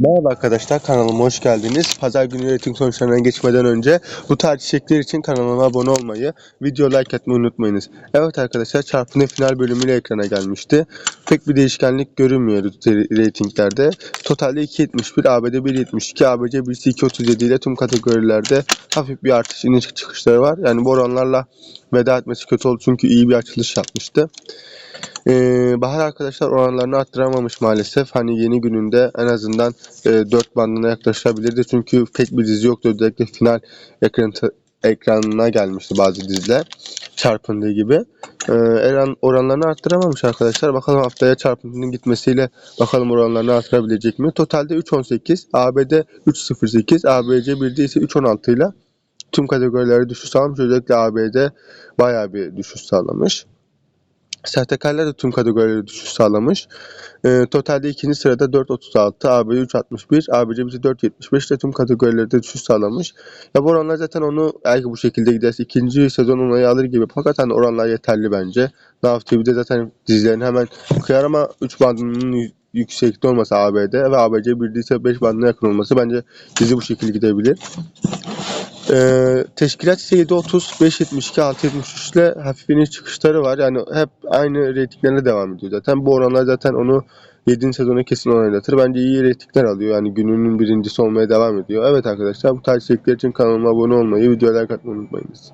Merhaba arkadaşlar kanalıma hoş geldiniz. Pazar günü üretim sonuçlarına geçmeden önce bu tarz içerikler için kanalıma abone olmayı, video like atmayı unutmayınız. Evet arkadaşlar çarpının final bölümüyle ekrana gelmişti. Pek bir değişkenlik görünmüyor reytinglerde. Totalde 2.71, ABD 1.72, ABC 1.237 ile tüm kategorilerde hafif bir artış iniş çıkışları var. Yani bu oranlarla veda etmesi kötü oldu çünkü iyi bir açılış yapmıştı. Ee, Bahar arkadaşlar oranlarını arttıramamış maalesef. Hani yeni gününde en azından e, 4 bandına yaklaşabilirdi. Çünkü pek bir dizi yoktu. Özellikle final ekran, ekranına gelmişti bazı diziler. Çarpındığı gibi. Ee, Eren oranlarını arttıramamış arkadaşlar. Bakalım haftaya çarpıntının gitmesiyle bakalım oranlarını arttırabilecek mi? Totalde 3.18, ABD 3.08, ABC 1'de ise 3.16 ile tüm kategorilerde düşüş sağlamış. Özellikle ABD bayağı bir düşüş sağlamış. STK'ler de tüm kategorilerde düşüş sağlamış. Ee, totalde ikinci sırada 4.36, AB 3.61, ABC bizi 4.75 de tüm kategorilerde düşüş sağlamış. Ya bu oranlar zaten onu eğer ki bu şekilde giderse ikinci sezon onayı alır gibi. Fakat hani oranlar yeterli bence. Nav TV'de zaten dizilerini hemen kıyar ama 3 bandının yüksekte olması ABD ve ABC bir ise 5 bandına yakın olması bence dizi bu şekilde gidebilir. Ee, teşkilat ise 7.30, 5.72, 6.73 ile hafif iniş çıkışları var. Yani hep aynı reytinglerle devam ediyor zaten. Bu oranlar zaten onu 7. sezonu kesin onaylatır. Bence iyi reytingler alıyor. Yani gününün birincisi olmaya devam ediyor. Evet arkadaşlar bu tarz içerikler için kanalıma abone olmayı, videoya like atmayı unutmayınız.